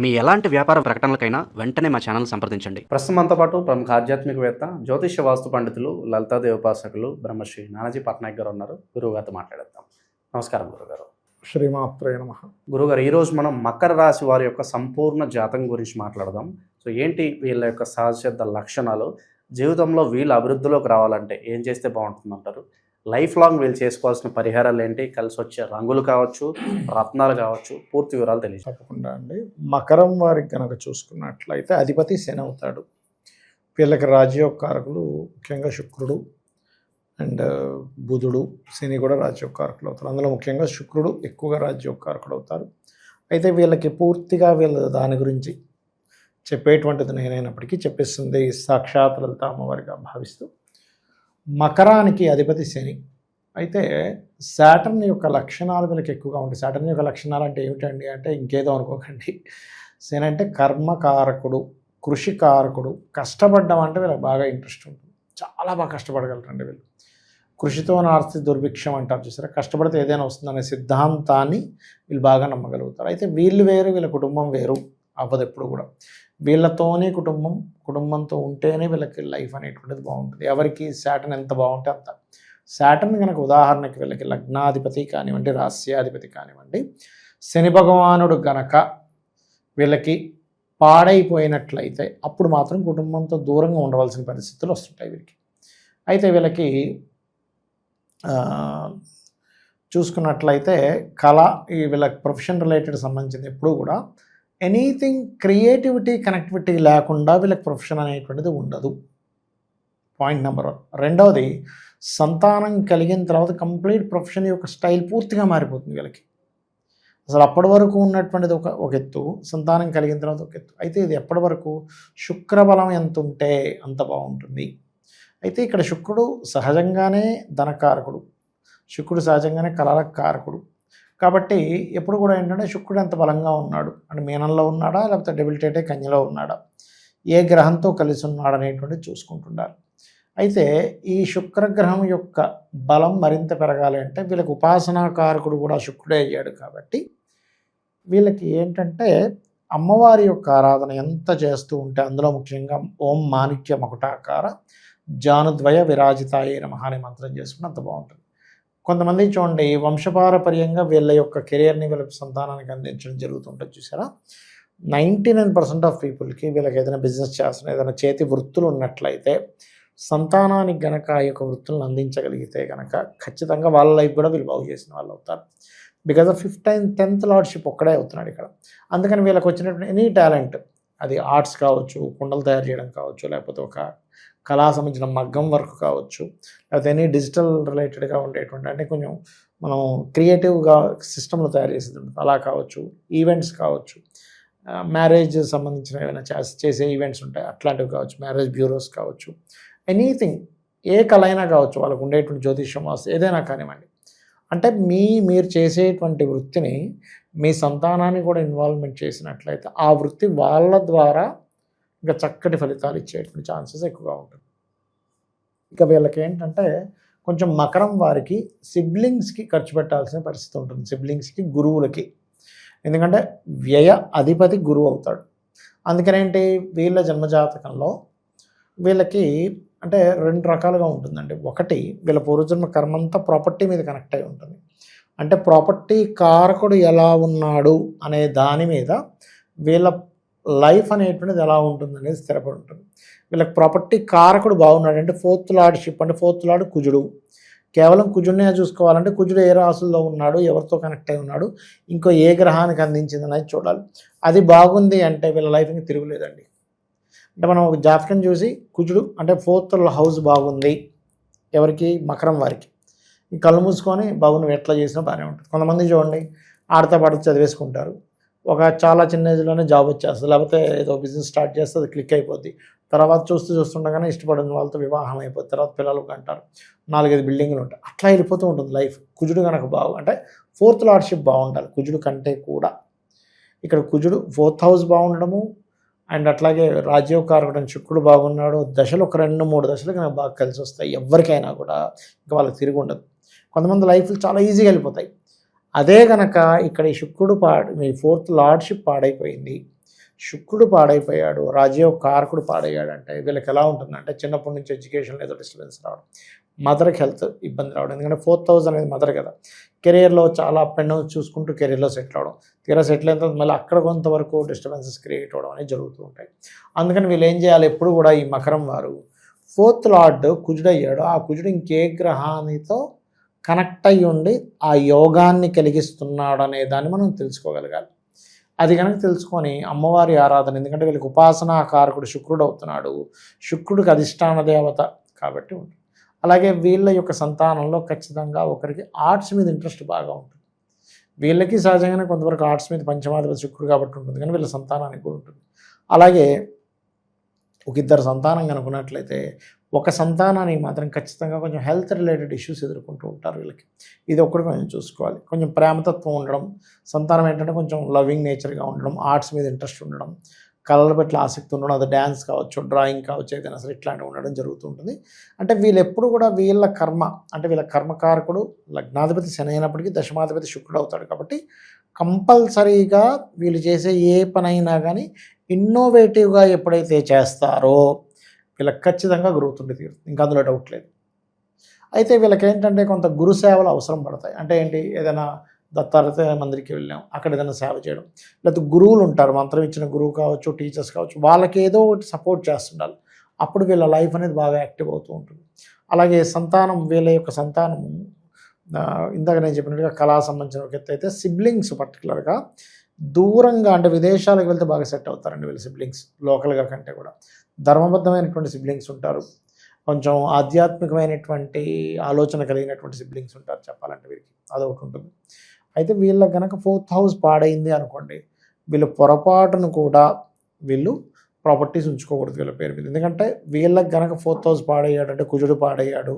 మీ ఎలాంటి వ్యాపార ప్రకటనలకైనా వెంటనే మా ఛానల్ సంప్రదించండి. ప్రస్తుతం మనతో పాటు ప్రముఖ ఆధ్యాత్మికవేత్త జ్యోతిష్య వాస్తు పండితులు లలితాదేవి ఉపాసకులు బ్రహ్మశ్రీ నానాజీ పట్నాయక్ గారు ఉన్నారు. గురువు గారితో మాట్లాడేద్దాం. నమస్కారం గురుగారు శ్రీమాత్రే నమ. గురుగారు ఈరోజు మనం మకర రాశి వారి యొక్క సంపూర్ణ జాతకం గురించి మాట్లాడదాం. సో ఏంటి వీళ్ళ యొక్క సహజ లక్షణాలు? జీవితంలో వీళ్ళు అభివృద్ధిలోకి రావాలంటే ఏం చేస్తే బాగుంటుంది అంటారు లైఫ్ లాంగ్ వీళ్ళు చేసుకోవాల్సిన పరిహారాలు ఏంటి? కలిసి వచ్చే రంగులు కావచ్చు రత్నాలు కావచ్చు పూర్తి వివరాలు తెలియదు తప్పకుండా అండి. మకరం వారికి కనుక చూసుకున్నట్లయితే అధిపతి శని అవుతాడు. వీళ్ళకి రాజ్యోకారకులు ముఖ్యంగా శుక్రుడు అండ్ బుధుడు శని కూడా రాజ్యోకారకులు అవుతారు. అందులో ముఖ్యంగా శుక్రుడు ఎక్కువగా రాజ్యోకారకుడు అవుతారు. అయితే వీళ్ళకి పూర్తిగా వీళ్ళ దాని గురించి చెప్పేటువంటిది నేనైనప్పటికీ చెప్పిస్తుంది. సాక్షాత్ లలిత అమ్మవారిగా భావిస్తూ మకరానికి అధిపతి శని. అయితే శాటర్న్ యొక్క లక్షణాలు వీళ్ళకి ఎక్కువగా ఉంటాయి. శాటర్న్ యొక్క లక్షణాలు అంటే ఏమిటండి అంటే ఇంకేదో అనుకోకండి. శని అంటే కర్మకారకుడు కృషికారకుడు కష్టపడ్డం అంటే వీళ్ళకి బాగా ఇంట్రెస్ట్ ఉంటుంది. చాలా బాగా కష్టపడగలరండి వీళ్ళు. కృషితో నాస్తి దుర్భిక్షం అంటారు చూసారా? కష్టపడితే ఏదైనా వస్తుందనే సిద్ధాంతాన్ని వీళ్ళు బాగా నమ్మగలుగుతారు. అయితే వీళ్ళు వేరు వీళ్ళ కుటుంబం వేరు. అవ్వదు ఎప్పుడు కూడా. వీళ్ళతోనే కుటుంబం కుటుంబంతో ఉంటేనే వీళ్ళకి లైఫ్ అనేటువంటిది బాగుంటుంది. ఎవరికి శాటన్ ఎంత బాగుంటే అంత. శాటన్ కనుక ఉదాహరణకి వీళ్ళకి లగ్నాధిపతి కానివ్వండి రాస్యాధిపతి కానివ్వండి శని భగవానుడు గనక వీళ్ళకి పాడైపోయినట్లయితే అప్పుడు మాత్రం కుటుంబంతో దూరంగా ఉండవలసిన పరిస్థితులు వస్తుంటాయి వీరికి అయితే వీళ్ళకి చూసుకున్నట్లయితే కళ ఈ వీళ్ళకి ప్రొఫెషన్ రిలేటెడ్ సంబంధించింది ఎప్పుడూ కూడా ఎనీథింగ్ క్రియేటివిటీ కనెక్టివిటీ లేకుండా వీళ్ళకి ప్రొఫెషన్ అనేటువంటిది ఉండదు. పాయింట్ నెంబర్ వన్ రెండవది సంతానం కలిగిన తర్వాత కంప్లీట్ ప్రొఫెషన్ యొక్క స్టైల్ పూర్తిగా మారిపోతుంది వీళ్ళకి. అసలు అప్పటి వరకు ఉన్నటువంటిది ఒక ఒక ఎత్తు సంతానం కలిగిన తర్వాత ఒక ఎత్తు. అయితే ఇది ఎప్పటి వరకు? శుక్రబలం ఎంత ఉంటే అంత బాగుంటుంది. అయితే ఇక్కడ శుక్రుడు సహజంగానే ధనకారకుడు. శుక్రుడు సహజంగానే కళల కారకుడు కాబట్టి ఎప్పుడు కూడా ఏంటంటే శుక్రుడు ఎంత బలంగా ఉన్నాడు? అంటే మీనంలో ఉన్నాడా? లేకపోతే డెబిలిటేటే కన్యలో ఉన్నాడా? ఏ గ్రహంతో కలిసి ఉన్నాడు చూసుకుంటున్నారు అయితే ఈ శుక్రగ్రహం యొక్క బలం మరింత పెరగాలి అంటే వీళ్ళకి ఉపాసనాకారకుడు కూడా శుక్రుడే అయ్యాడు కాబట్టి వీళ్ళకి ఏంటంటే అమ్మవారి యొక్క ఆరాధన ఎంత చేస్తూ ఉంటే అందులో ముఖ్యంగా ఓం మాణిక్య మకుటాకార జానుద్వయ విరాజితాయి నమః అనే మంత్రం చేసుకుంటే అంత బాగుంటుంది. కొంతమంది చూడండి వంశపారపర్యంగా వీళ్ళ యొక్క కెరియర్ని వీళ్ళ సంతానానికి అందించడం జరుగుతుంటుంది చూసారా నైంటీ నైన్ పర్సెంట్ ఆఫ్ పీపుల్కి వీళ్ళకి ఏదైనా బిజినెస్ చేస్తున్న ఏదైనా చేతి వృత్తులు ఉన్నట్లయితే సంతానానికి గనక ఆ యొక్క వృత్తులను అందించగలిగితే కనుక ఖచ్చితంగా వాళ్ళ లైఫ్ కూడా వీళ్ళు బాగు చేసిన వాళ్ళు అవుతారు. Because of fifteen tenth lordship ఒక్కడే అవుతున్నాడు ఇక్కడ. అందుకని వీళ్ళకి వచ్చినటువంటి ఎనీ టాలెంట్ అది ఆర్ట్స్ కావచ్చు కుండలు తయారు చేయడం కావచ్చు లేకపోతే ఒక కళా సంబంధించిన మగ్గం వర్క్ కావచ్చు లేకపోతే ఎనీ డిజిటల్ రిలేటెడ్గా ఉండేటువంటి అంటే కొంచెం మనం క్రియేటివ్గా సిస్టమ్లు తయారు చేసేది ఉంటుంది. అలా కావచ్చు ఈవెంట్స్ కావచ్చు మ్యారేజ్ సంబంధించిన ఏమైనా చేసే చేసే ఈవెంట్స్ ఉంటాయి. అట్లాంటివి కావచ్చు మ్యారేజ్ బ్యూరోస్ కావచ్చు ఎనీథింగ్ ఏ కళ అయినా కావచ్చు వాళ్ళకు ఉండేటువంటి జ్యోతిష్యం వాస్తు ఏదైనా కానివ్వండి. అంటే మీ మీరు చేసేటువంటి వృత్తిని మీ సంతానాన్ని కూడా ఇన్వాల్వ్మెంట్ చేసినట్లయితే ఆ వృత్తి వాళ్ళ ద్వారా ఇంకా చక్కటి ఫలితాలు ఇచ్చేటువంటి ఛాన్సెస్ ఎక్కువగా ఉంటుంది ఇక వీళ్ళకి ఏంటంటే కొంచెం మకరం వారికి సిబ్లింగ్స్కి ఖర్చు పెట్టాల్సిన పరిస్థితి ఉంటుంది. సిబ్లింగ్స్కి గురువులకి. ఎందుకంటే వ్యయ అధిపతి గురువు అవుతాడు. అందుకనేంటి వీళ్ళ జన్మజాతకంలో వీళ్ళకి అంటే రెండు రకాలుగా ఉంటుందండి. ఒకటి వీళ్ళ పూర్వజన్మ కర్మంతా ప్రాపర్టీ మీద కనెక్ట్ అయి ఉంటుంది. అంటే ప్రాపర్టీ కారకుడు ఎలా ఉన్నాడు అనే దాని మీద వీళ్ళ లైఫ్ అనేటువంటిది ఎలా ఉంటుంది అనేది స్థిరపడి ఉంటుంది వీళ్ళకి ప్రాపర్టీ కారకుడు బాగున్నాడు. అంటే ఫోర్త్ లార్డ్షిప్ అంటే ఫోర్త్ లార్డ్ కుజుడు. కేవలం కుజుడినే చూసుకోవాలంటే కుజుడు ఏ రాసుల్లో ఉన్నాడు ఎవరితో కనెక్ట్ అయి ఉన్నాడు ఇంకో ఏ గ్రహానికి అందించింది అనేది చూడాలి. అది బాగుంది అంటే వీళ్ళ లైఫ్కి తిరుగులేదండి. అంటే మనం ఒక జాతకం చూసి కుజుడు అంటే ఫోర్త్ హౌస్ బాగుంది ఎవరికి? మకరం వారికి. ఈ కళ్ళు మూసుకొని బాబు నువ్వు ఎట్లా చేసినా బాగానే ఉంటుంది. కొంతమంది చూడండి ఆడతా పాడుతూ చదివేసుకుంటారు. ఒక చాలా చిన్న ఏజ్లోనే జాబ్ వచ్చేస్తుంది. లేకపోతే ఏదో బిజినెస్ స్టార్ట్ చేస్తే అది క్లిక్ అయిపోద్ది. తర్వాత చూస్తూ చూస్తుండగానే ఇష్టపడిన వాళ్ళతో వివాహం అయిపోతుంది తర్వాత పిల్లలు అంటారు నాలుగైదు బిల్డింగ్లు ఉంటాయి. అట్లా వెళ్ళిపోతూ ఉంటుంది లైఫ్ కుజుడు కనుక బాగు అంటే ఫోర్త్ లార్డ్షిప్ బాగుండాలి కుజుడు కంటే కూడా ఇక్కడ కుజుడు ఫోర్త్ హౌస్ బాగుండడము అండ్ అట్లాగే రాజీవ్ రాజ్యోకారకుడు శుక్రుడు బాగున్నాడు. దశలు ఒక రెండు మూడు దశలు నాకు బాగా కలిసి వస్తాయి ఎవరికైనా కూడా ఇంకా వాళ్ళకి తిరిగి ఉండదు. కొంతమంది లైఫ్లు చాలా ఈజీగా వెళ్ళిపోతాయి. అదే గనక ఇక్కడ ఈ శుక్రుడు పాడు మీ ఫోర్త్ లార్డ్షిప్ పాడైపోయింది. శుక్రుడు పాడైపోయాడు రాజయోగ కారకుడు పాడయ్యాడు అంటే వీళ్ళకి ఎలా ఉంటుందంటే చిన్నప్పటి నుంచి ఎడ్యుకేషన్ ఏదో డిస్టర్బెన్స్ రావడం మదర్కి హెల్త్ ఇబ్బంది రావడం ఎందుకంటే ఫోర్త్ హౌస్ అనేది మదర్ కదా. కెరియర్లో చాలా అప్ అండ్ డౌన్ చూసుకుంటూ కెరియర్లో సెటిల్ అవడం తీరా సెటిల్ అయిన తర్వాత మళ్ళీ అక్కడ కొంతవరకు డిస్టర్బెన్సెస్ క్రియేట్ అవ్వడం అనేది జరుగుతూ ఉంటాయి. అందుకని వీళ్ళు ఏం చేయాలి? ఎప్పుడు కూడా ఈ మకరం వారు ఫోర్త్ లార్డ్ కుజుడయ్యాడు ఆ కుజుడు ఇంకే గ్రహానితో కనెక్ట్ అయ్యి ఉండి ఆ యోగాన్ని కలిగిస్తున్నాడు అనే దాన్ని మనం తెలుసుకోగలగాలి. అది కనుక తెలుసుకొని అమ్మవారి ఆరాధన ఎందుకంటే వీళ్ళకి ఉపాసనాకారకుడు శుక్రుడు అవుతున్నాడు. శుక్రుడికి అధిష్టాన దేవత కాబట్టి ఉంటుంది. అలాగే వీళ్ళ యొక్క సంతానంలో ఖచ్చితంగా ఒకరికి ఆర్ట్స్ మీద ఇంట్రెస్ట్ బాగా ఉంటుంది. వీళ్ళకి సహజంగానే కొంతవరకు ఆర్ట్స్ మీద పంచమాధిపతి శుక్రుడు కాబట్టి ఉంటుంది. కానీ వీళ్ళ సంతానానికి కూడా ఉంటుంది. అలాగే ఒక ఇద్దరు సంతానం కనుకున్నట్లయితే ఒక సంతానానికి మాత్రం ఖచ్చితంగా కొంచెం హెల్త్ రిలేటెడ్ ఇష్యూస్ ఎదుర్కొంటూ ఉంటారు వీళ్ళకి. ఇది ఒక్కటి కొంచెం చూసుకోవాలి. కొంచెం ప్రేమతత్వం ఉండడం సంతానం ఏంటంటే కొంచెం లవింగ్ నేచర్గా ఉండడం ఆర్ట్స్ మీద ఇంట్రెస్ట్ ఉండడం కళల పట్ల ఆసక్తి ఉండడం అది డ్యాన్స్ కావచ్చు డ్రాయింగ్ కావచ్చు ఏదైనా సరే ఇట్లాంటివి ఉండడం జరుగుతూ ఉంటుంది. అంటే వీళ్ళెప్పుడు కూడా వీళ్ళ కర్మ అంటే వీళ్ళ కర్మకారకుడు లగ్నాధిపతి శని అయినప్పటికీ దశమాధిపతి శుక్రుడు అవుతాడు కాబట్టి కంపల్సరీగా వీళ్ళు చేసే ఏ పనైనా కానీ ఇన్నోవేటివ్గా ఎప్పుడైతే చేస్తారో వీళ్ళకి ఖచ్చితంగా గ్రోత్ ఉండి తీరుతుంది ఇంకా అందులో డౌట్ లేదు. అయితే వీళ్ళకి ఏంటంటే కొంత గురు సేవలు అవసరం పడతాయి. అంటే ఏంటి? ఏదైనా దత్తాత్రేయ మందిరికి వెళ్ళాం. అక్కడ ఏదైనా సేవ చేయడం. లేకపోతే గురువులు ఉంటారు. మంత్రం ఇచ్చిన గురువు కావచ్చు టీచర్స్ కావచ్చు వాళ్ళకి ఏదో ఒకటి సపోర్ట్ చేస్తుండాలి. అప్పుడు వీళ్ళ లైఫ్ అనేది బాగా యాక్టివ్ అవుతూ ఉంటుంది. అలాగే సంతానం వీళ్ళ యొక్క సంతానం ఇందాక నేను చెప్పినట్టుగా కళా సంబంధించిన ఒక ఎత్తు అయితే సిబ్లింగ్స్ పర్టికులర్గా దూరంగా అంటే విదేశాలకు వెళ్తే బాగా సెట్ అవుతారండి వీళ్ళ సిబ్లింగ్స్ లోకల్గా కంటే కూడా. ధర్మబద్ధమైనటువంటి సిబ్లింగ్స్ ఉంటారు. కొంచెం ఆధ్యాత్మికమైనటువంటి ఆలోచన కలిగినటువంటి సిబ్లింగ్స్ ఉంటారు చెప్పాలంటే వీరికి. అదొకటి ఉంటుంది. అయితే వీళ్ళ కనుక ఫోర్త్ హౌస్ పాడైంది అనుకోండి వీళ్ళు పొరపాటును కూడా వీళ్ళు ప్రాపర్టీస్ ఉంచుకోకూడదు వీళ్ళ పేరు మీద. ఎందుకంటే వీళ్ళకి గనక ఫోర్త్ హౌస్ పాడయ్యాడు అంటే కుజుడు పాడయ్యాడు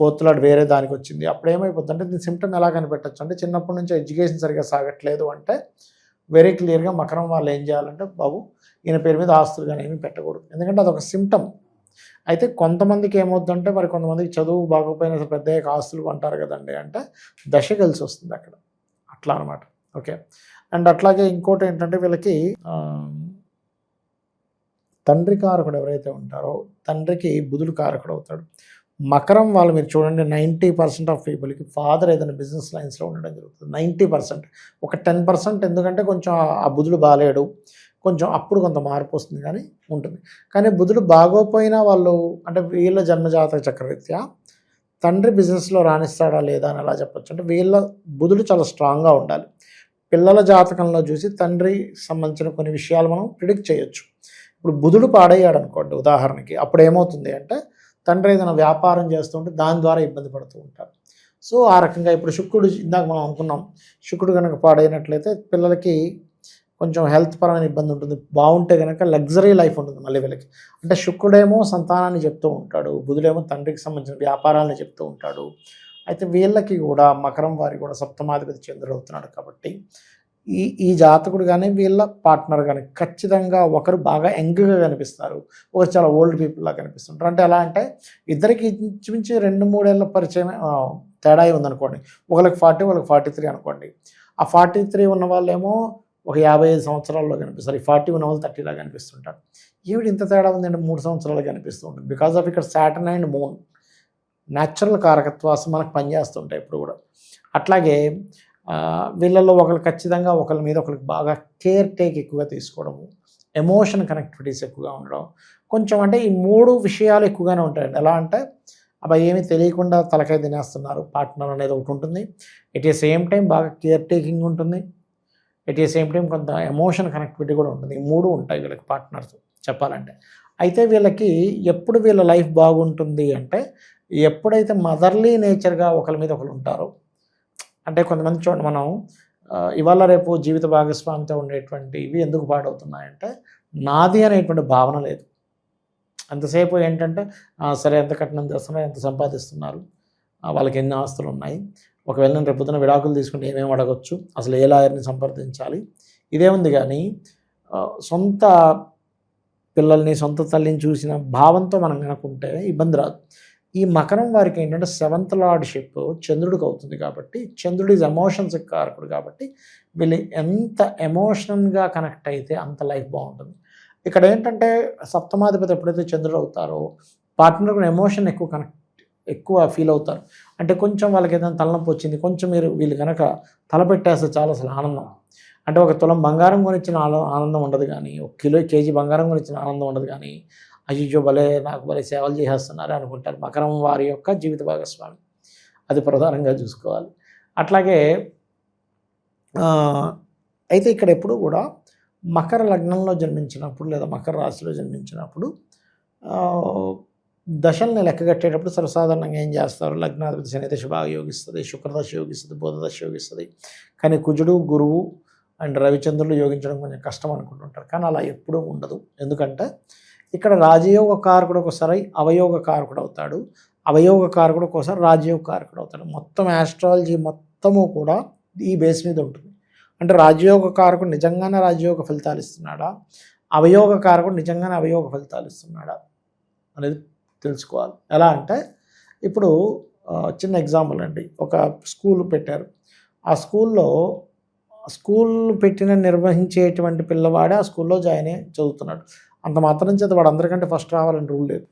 ఫోర్త్ లాడ్ వేరే దానికి వచ్చింది. అప్పుడు ఏమైపోతుంది అంటే దీని సిమ్టమ్ ఎలా కనిపెట్టచ్చు అంటే చిన్నప్పటి నుంచి ఎడ్యుకేషన్ సరిగ్గా సాగట్లేదు అంటే వెరీ క్లియర్గా మకరం వాళ్ళు ఏం చేయాలంటే బాబు ఈయన పేరు మీద ఆస్తులు కానీ ఏమీ పెట్టకూడదు. ఎందుకంటే అదొక సిమ్టమ్ అయితే కొంతమందికి ఏమవుతుందంటే మరి కొంతమందికి చదువు బాగోపోయినా పెద్ద ఆస్తులు అంటారు కదండి అంటే దశ కలిసి వస్తుంది అక్కడ. అట్లా అనమాట ఓకే? అండ్ అట్లాగే ఇంకోటి ఏంటంటే వీళ్ళకి తండ్రి కారకుడు ఎవరైతే ఉంటారో తండ్రికి బుధుడు కారకుడు అవుతాడు. మకరం వాళ్ళు మీరు చూడండి నైంటీ పర్సెంట్ ఆఫ్ పీపుల్కి ఫాదర్ ఏదైనా బిజినెస్ లైన్స్లో ఉండడం జరుగుతుంది. Ninety percent. ఒక టెన్ పర్సెంట్ ఎందుకంటే కొంచెం ఆ బుధుడు బాగాలేడు కొంచెం అప్పుడు కొంత మార్పు వస్తుంది కానీ ఉంటుంది. కానీ బుధుడు బాగోపోయినా వాళ్ళు అంటే వీళ్ళ జన్మజాతక చక్రరీత్యా తండ్రి బిజినెస్లో రాణిస్తాడా లేదా అని ఎలా చెప్పొచ్చు? అంటే వీళ్ళ బుధుడు చాలా స్ట్రాంగ్గా ఉండాలి. పిల్లల జాతకంలో చూసి తండ్రి సంబంధించిన కొన్ని విషయాలు మనం ప్రిడిక్ట్ చేయొచ్చు. ఇప్పుడు బుధుడు పాడయ్యాడు అనుకోండి ఉదాహరణకి అప్పుడు ఏమవుతుంది అంటే తండ్రి ఏదైనా వ్యాపారం చేస్తుంటే దాని ద్వారా ఇబ్బంది పడుతూ ఉంటారు. సో ఆ రకంగా ఇప్పుడు శుక్రుడు ఇందాక మనం అనుకున్నాం శుక్రుడు కనుక పాడైనట్లయితే పిల్లలకి కొంచెం హెల్త్ పరమైన ఇబ్బంది ఉంటుంది. బాగుంటే కనుక లగ్జరీ లైఫ్ ఉంటుంది మళ్ళీ వీళ్ళకి. అంటే శుక్రుడేమో సంతానాన్ని చెప్తూ ఉంటాడు బుధుడేమో తండ్రికి సంబంధించిన వ్యాపారాలను చెప్తూ ఉంటాడు. అయితే వీళ్ళకి కూడా మకరం వారి కూడా సప్తమాధిపతి చంద్రుడు అవుతున్నాడు కాబట్టి ఈ ఈ జాతకుడు కానీ వీళ్ళ పార్ట్నర్ కానీ ఖచ్చితంగా ఒకరు బాగా యంగ్గా కనిపిస్తారు. ఒకరు చాలా ఓల్డ్ పీపుల్లా కనిపిస్తుంటారు. అంటే ఎలా అంటే ఇద్దరికి ఇంచుమించు రెండు మూడేళ్ళ పరిచయం తేడా ఉందనుకోండి ఒకరికి ఫార్టీ ఒకరికి ఫార్టీ త్రీ అనుకోండి. ఆ ఫార్టీ త్రీ ఉన్న వాళ్ళేమో ఒక యాభై ఐదు సంవత్సరాల్లో కనిపిస్తారు. ఈ ఫార్టీ ఉన్న వాళ్ళు థర్టీలా కనిపిస్తుంటారు. ఏమిటి ఇంత తేడా ఉందంటే మూడు సంవత్సరాలు కనిపిస్తూ ఉంటుంది. బికాస్ ఆఫ్ ఇక్కడ సాటర్న్ అండ్ మూన్ న్యాచురల్ కారకత్వాసం మనకు పనిచేస్తుంటాయి ఇప్పుడు కూడా. అట్లాగే వీళ్ళల్లో ఒకరు ఖచ్చితంగా ఒకరి మీద ఒకరికి బాగా కేర్ టేక్ ఎక్కువగా తీసుకోవడము ఎమోషన్ కనెక్టివిటీస్ ఎక్కువగా ఉండడం కొంచెం అంటే ఈ మూడు విషయాలు ఎక్కువగానే ఉంటాయండి. ఎలా అంటే అబ్బాయి ఏమీ తెలియకుండా తలకాయ తినేస్తున్నారు పార్ట్నర్ అనేది ఒకటి ఉంటుంది. ఎట్ ఏ సేమ్ టైం బాగా కేర్ టేకింగ్ ఉంటుంది. ఎట్ ఏ సేమ్ టైం కొంత ఎమోషన్ కనెక్టివిటీ కూడా ఉంటుంది. ఈ మూడు ఉంటాయి వీళ్ళకి పార్ట్నర్స్ చెప్పాలంటే. అయితే వీళ్ళకి ఎప్పుడు వీళ్ళ లైఫ్ బాగుంటుంది అంటే ఎప్పుడైతే మదర్లీ నేచర్గా ఒకరి మీద ఒకరు ఉంటారో అంటే కొంతమంది చూడండి మనం ఇవాళ రేపు జీవిత భాగస్వామితో ఉండేటువంటి ఇవి ఎందుకు పాడవుతున్నాయంటే నాది అనేటువంటి భావన లేదు. అంతసేపు ఏంటంటే సరే ఎంత కట్నం చేస్తున్నారు ఎంత సంపాదిస్తున్నారు వాళ్ళకి ఎన్ని ఆస్తులు ఉన్నాయి ఒకవేళ నేను రేపు పొద్దున విడాకులు తీసుకుంటే ఏమేమి అడగొచ్చు అసలు ఏ లాయర్ని సంప్రదించాలి ఇదే ఉంది కానీ సొంత పిల్లల్ని సొంత తల్లిని చూసిన భావంతో మనం కనుక్కుంటే ఇబ్బంది రాదు. ఈ మకరం వారికి ఏంటంటే సెవెంత్ లార్డ్షిప్ చంద్రుడికి అవుతుంది కాబట్టి చంద్రుడి ఎమోషన్స్ కారకుడు కాబట్టి వీళ్ళు ఎంత ఎమోషనల్గా కనెక్ట్ అయితే అంత లైఫ్ బాగుంటుంది. ఇక్కడ ఏంటంటే సప్తమాధిపతి ఎప్పుడైతే చంద్రుడు అవుతారో పార్ట్నర్ కూడా ఎమోషన్ ఎక్కువ కనెక్ట్ ఎక్కువ ఫీల్ అవుతారు. అంటే కొంచెం వాళ్ళకి ఏదైనా తలనొప్పి వచ్చింది కొంచెం మీరు వీళ్ళు కనుక తలపెట్టేస్తే చాలా అసలు ఆనందం. అంటే ఒక తులం బంగారం కొనిచ్చిన ఆనందం ఉండదు కానీ ఒక కిలో కేజీ బంగారం కొనిచ్చిన ఆనందం ఉండదు కానీ అయ్యో భలే నాకు భలే సేవలు చేసేస్తున్నారు అనుకుంటారు మకరం వారి యొక్క జీవిత భాగస్వామి. అది ప్రధానంగా చూసుకోవాలి. అట్లాగే అయితే ఇక్కడ ఎప్పుడు కూడా మకర లగ్నంలో జన్మించినప్పుడు లేదా మకర రాశిలో జన్మించినప్పుడు దశల్ని లెక్క కట్టేటప్పుడు సర్వసాధారణంగా ఏం చేస్తారు? లగ్నాధిపతి శని దశ బాగా యోగిస్తుంది శుక్రదశ యోగిస్తుంది బుధదశ యోగిస్తుంది. కానీ కుజుడు గురువు అండ్ రవిచంద్రులు యోగించడం కొంచెం కష్టం అనుకుంటుంటారు. కానీ అలా ఎప్పుడూ ఉండదు. ఎందుకంటే ఇక్కడ రాజయోగ కారకుడు ఒకసారి అవయోగ కారకుడు అవుతాడు అవయోగ కారకుడు ఒకసారి రాజయోగ కారకుడు అవుతాడు మొత్తం ఆస్ట్రాలజీ మొత్తము కూడా ఈ బేస్ మీద ఉంటుంది. అంటే రాజయోగ కారకుడు నిజంగానే రాజయోగ ఫలితాలు ఇస్తున్నాడా? అవయోగ కారకుడు నిజంగానే అవయోగ ఫలితాలు ఇస్తున్నాడా? అనేది తెలుసుకోవాలి. ఎలా అంటే ఇప్పుడు చిన్న ఎగ్జాంపుల్ అండి. ఒక స్కూల్ పెట్టారు. ఆ స్కూల్లో స్కూల్ పెట్టిన నిర్వహించేటువంటి పిల్లవాడే ఆ స్కూల్లో జాయిన్ అయ్యి చదువుతున్నాడు. అంత మాత్రం చేత వాడు అందరికంటే ఫస్ట్ రావాలని రూల్ లేదు.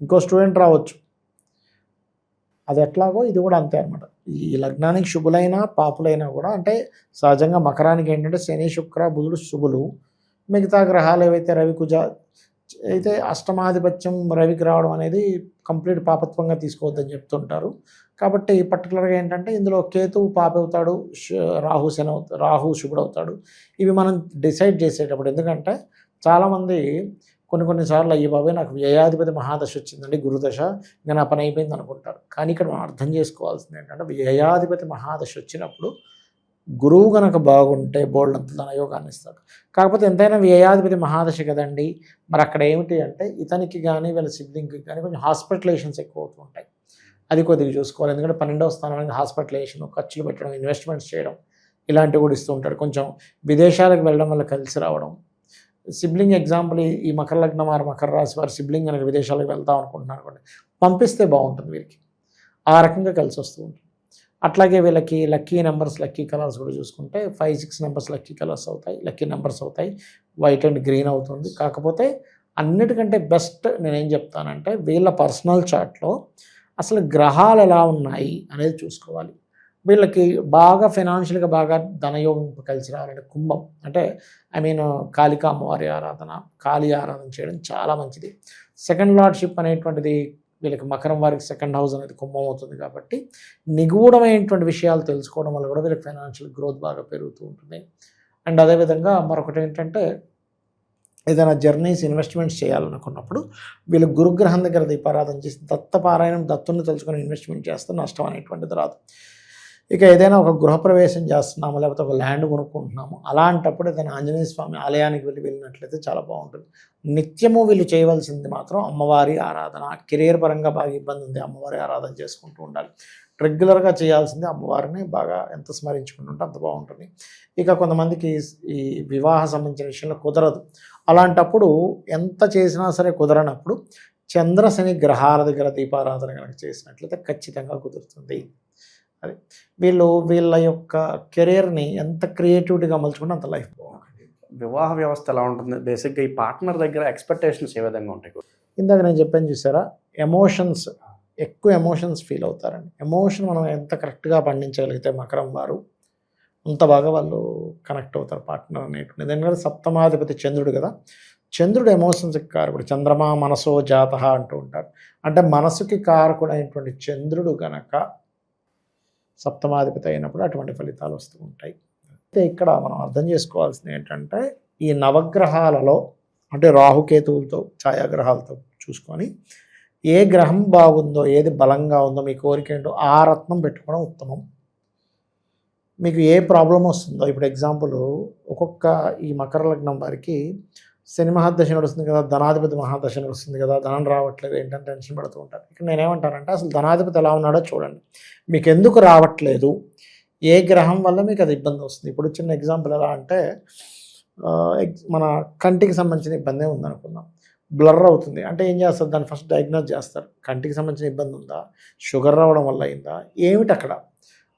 ఇంకో స్టూడెంట్ రావచ్చు. అది ఎట్లాగో ఇది కూడా అంతే అనమాట ఈ లగ్నానికి శుభులైనా పాపులైనా కూడా అంటే సహజంగా మకరానికి ఏంటంటే శని శుక్ర బుధుడు శుభులు. మిగతా గ్రహాలు ఏవైతే రవి కుజ అయితే అష్టమాధిపత్యం రవికి రావడం అనేది కంప్లీట్ పాపత్వంగా తీసుకోవద్దని చెప్తుంటారు. కాబట్టి పర్టికులర్గా ఏంటంటే ఇందులో కేతువు పాప అవుతాడు రాహు శని రాహు శుభుడు అవుతాడు. ఇవి మనం డిసైడ్ చేసేటప్పుడు ఎందుకంటే చాలామంది కొన్ని కొన్నిసార్లు అయ్యి బాబాయ్ నాకు వ్యయాధిపతి మహాదశ వచ్చిందండి గురుదశ ఇంకా నా పని అయిపోయింది అనుకుంటారు. కానీ ఇక్కడ మనం అర్థం చేసుకోవాల్సింది ఏంటంటే వ్యయాధిపతి మహాదశ వచ్చినప్పుడు గురువు కనుక బాగుంటే బోల్డ్ అంత ధనయోగాన్ని ఇస్తాడు. కాకపోతే ఎంతైనా వ్యయాధిపతి మహాదశ కదండి. మరి అక్కడ ఏమిటి అంటే ఇతనికి కానీ వీళ్ళ సిబ్లింగ్కి కానీ కొంచెం హాస్పిటలేషన్స్ ఎక్కువ అవుతూ ఉంటాయి. అది కొద్దిగా చూసుకోవాలి. ఎందుకంటే పన్నెండవ స్థానానికి హాస్పిటలేషన్ ఖర్చులు పెట్టడం ఇన్వెస్ట్మెంట్స్ చేయడం ఇలాంటివి కూడా ఇస్తూ ఉంటాడు కొంచెం విదేశాలకు వెళ్ళడం వల్ల కలిసి రావడం సిబ్లింగ్ ఎగ్జాంపుల్ ఈ- మకర లగ్నం వారు మకర రాశి వారి సిబ్లింగ్ అనేది విదేశాలకు వెళ్దాం అనుకుంటున్నారు అనుకోండి. పంపిస్తే బాగుంటుంది వీరికి. ఆ రకంగా కలిసి వస్తూ ఉంటుంది. అట్లాగే వీళ్ళకి లక్కీ నెంబర్స్ లక్కీ కలర్స్ కూడా చూసుకుంటే five six numbers lucky colours అవుతాయి లక్కీ నెంబర్స్ అవుతాయి. వైట్ అండ్ గ్రీన్ అవుతుంది. కాకపోతే అన్నిటికంటే బెస్ట్ నేనేం చెప్తానంటే వీళ్ళ పర్సనల్ చార్ట్లో అసలు గ్రహాలు ఎలా ఉన్నాయి అనేది చూసుకోవాలి. వీళ్ళకి బాగా ఫైనాన్షియల్గా బాగా ధనయోగం కలిసి రావాలంటే కుంభం. అంటే ఐ మీన్ కాళికా అమ్మవారి ఆరాధన కాళీ ఆరాధన చేయడం చాలా మంచిది. సెకండ్ లార్డ్షిప్ అనేటువంటిది వీళ్ళకి మకరం వారికి సెకండ్ హౌస్ అనేది కుంభం అవుతుంది కాబట్టి నిగూఢమైనటువంటి విషయాలు తెలుసుకోవడం వల్ల కూడా వీళ్ళకి ఫైనాన్షియల్ గ్రోత్ బాగా పెరుగుతూ ఉంటుంది. అండ్ అదేవిధంగా మరొకటి ఏంటంటే ఏదైనా జర్నీస్ ఇన్వెస్ట్మెంట్స్ చేయాలనుకున్నప్పుడు వీళ్ళు గురుగ్రహం దగ్గర దీపారాధన చేసి దత్తపారాయణం దత్తుని తెలుసుకొని ఇన్వెస్ట్మెంట్ చేస్తే నష్టం అనేటువంటిది రాదు. ఇక ఏదైనా ఒక గృహప్రవేశం చేస్తున్నాము లేకపోతే ఒక ల్యాండ్ కొనుక్కుంటున్నాము అలాంటప్పుడు ఏదైనా ఆంజనేయ స్వామి ఆలయానికి వెళ్ళి వెళ్ళినట్లయితే చాలా బాగుంటుంది. నిత్యము వీళ్ళు చేయవలసింది మాత్రం అమ్మవారి ఆరాధన కెరీర్ పరంగా బాగా ఇబ్బంది ఉంది అమ్మవారి ఆరాధన చేసుకుంటూ ఉండాలి. రెగ్యులర్గా చేయాల్సింది అమ్మవారిని బాగా ఎంత స్మరించుకుంటుంటే అంత బాగుంటుంది. ఇక కొంతమందికి ఈ వివాహ సంబంధించిన విషయంలో కుదరదు. అలాంటప్పుడు ఎంత చేసినా సరే కుదరనప్పుడు చంద్రశని గ్రహాల దగ్గర దీపారాధన కనుక చేసినట్లయితే ఖచ్చితంగా కుదురుతుంది. అది. వీళ్ళు వీళ్ళ యొక్క కెరీర్ని ఎంత క్రియేటివిటీగా మలుచుకుంటే అంత లైఫ్ బాగుంటుంది. వివాహ వ్యవస్థ ఎలా ఉంటుంది? బేసిక్గా ఈ పార్ట్నర్ దగ్గర ఎక్స్పెక్టేషన్స్ ఏ విధంగా ఉంటాయి? ఇందాక నేను చెప్పాను చూసారా? ఎమోషన్స్ ఎక్కువ ఎమోషన్స్ ఫీల్ అవుతారండి. ఎమోషన్ మనం ఎంత కరెక్ట్గా పండించగలిగితే మకరం వారు అంత బాగా వాళ్ళు కనెక్ట్ అవుతారు పార్ట్నర్ అనేటువంటి. ఎందుకంటే సప్తమాధిపతి చంద్రుడు కదా? చంద్రుడు ఎమోషన్స్ కారకుడు. చంద్రమా మనసో జాత అంటూ ఉంటారు. అంటే మనసుకి కారకుడు అయినటువంటి చంద్రుడు గనక సప్తమాధిపతి అయినప్పుడు అటువంటి ఫలితాలు వస్తూ ఉంటాయి. అయితే ఇక్కడ మనం అర్థం చేసుకోవాల్సింది ఏంటంటే ఈ నవగ్రహాలలో అంటే రాహుకేతువులతో ఛాయాగ్రహాలతో చూసుకొని ఏ గ్రహం బాగుందో ఏది బలంగా ఉందో మీ కోరిక ఏంటో ఆ రత్నం పెట్టుకోవడం ఉత్తమం. మీకు ఏ ప్రాబ్లం వస్తుందో ఇప్పుడు ఎగ్జాంపుల్ ఒక్కొక్క ఈ మకర లగ్నం వారికి శని మహాదశ నడుస్తుంది కదా ధనాధిపతి మహాదశ నడుస్తుంది కదా ధనం రావట్లేదు ఏంటని టెన్షన్ పడుతూ ఉంటారు. ఇక్కడ నేనేమంటానంటే అసలు ధనాధిపతి ఎలా ఉన్నాడో చూడండి. మీకు ఎందుకు రావట్లేదు? ఏ గ్రహం వల్ల మీకు అది ఇబ్బంది వస్తుంది? ఇప్పుడు చిన్న ఎగ్జాంపుల్ ఎలా అంటే ఎగ్- మన కంటికి సంబంధించిన ఇబ్బందే ఉందనుకుందాం. బ్లర్ అవుతుంది. అంటే ఏం చేస్తారు? దాన్ని ఫస్ట్ డయాగ్నోజ్ చేస్తారు. కంటికి సంబంధించిన ఇబ్బంది ఉందా? షుగర్ రావడం వల్ల అయిందా? ఏమిటి అక్కడ?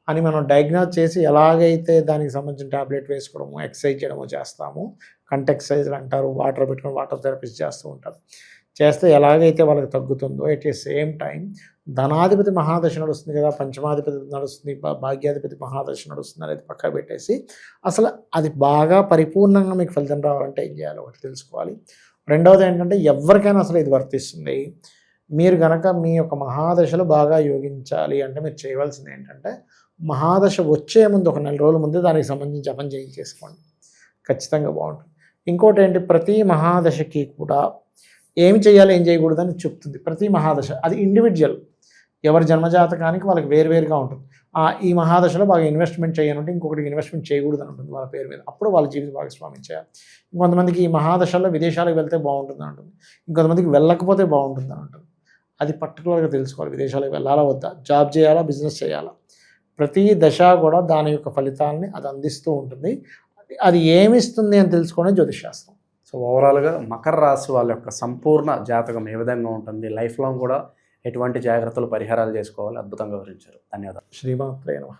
అని మనం డయాగ్నోజ్ చేసి ఎలాగైతే దానికి సంబంధించిన టాబ్లెట్ వేసుకోవడము ఎక్సర్సైజ్ చేయడము చేస్తాము కంటి ఎక్సర్సైజ్లు అంటారు వాటర్ పెట్టుకొని వాటర్ థెరపీస్ చేస్తూ ఉంటారు. చేస్తే ఎలాగైతే వాళ్ళకి తగ్గుతుందో ఎట్ ఏ సేమ్ టైం ధనాధిపతి మహాదశ నడుస్తుంది కదా పంచమాధిపతి నడుస్తుంది భాగ్యాధిపతి మహాదశ నడుస్తుంది అనేది పక్క పెట్టేసి అసలు అది బాగా పరిపూర్ణంగా మీకు ఫలితం రావాలంటే ఏం చేయాలి ఒకటి తెలుసుకోవాలి. రెండవది ఏంటంటే ఎవరికైనా అసలు ఇది వర్తిస్తుంది. మీరు కనుక మీ యొక్క మహాదశలో బాగా యోగించాలి అంటే మీరు చేయవలసింది ఏంటంటే మహాదశ వచ్చే ముందు ఒక నెల రోజుల ముందు దానికి సంబంధించి జపం చేయించేసుకోండి ఖచ్చితంగా బాగుంటుంది. ఇంకోటి ఏంటి ప్రతి మహాదశకి కూడా ఏం చేయాలి ఏం చేయకూడదని చెప్తుంది. ప్రతి మహాదశ అది ఇండివిజువల్ ఎవరి జన్మజాతకానికి వాళ్ళకి వేరువేరుగా ఉంటుంది. ఆ ఈ మహాదశలో బాగా ఇన్వెస్ట్మెంట్ చేయనుంటే ఇంకొకటి ఇన్వెస్ట్మెంట్ చేయకూడదు ఉంటుంది వాళ్ళ పేరు మీద. అప్పుడు వాళ్ళ జీవిత భాగస్వామ్యం చేయాలి. ఇంకొంతమందికి ఈ మహాదశలో విదేశాలకు వెళ్తే బాగుంటుంది ఉంటుంది. ఇంకొంతమందికి వెళ్ళకపోతే బాగుంటుంది అని ఉంటుంది. అది పర్టికులర్గా తెలుసుకోవాలి. విదేశాలకు వెళ్ళాలా వద్దా? జాబ్ చేయాలా బిజినెస్ చేయాలా? ప్రతి దశ కూడా దాని యొక్క ఫలితాలని అది అందిస్తూ ఉంటుంది. అది- ఏమిస్తుంది అని తెలుసుకోవడం జ్యోతిషాస్త్రం. సో ఓవరాల్గా మకర రాశి వాళ్ళ యొక్క సంపూర్ణ జాతకం ఏ విధంగా ఉంటుంది లైఫ్ లాంగ్ కూడా ఎటువంటి జాగ్రత్తలు పరిహారాలు చేసుకోవాలి అద్భుతంగా వివరించారు. ధన్యవాదాలు. శ్రీమాత్రే నమః.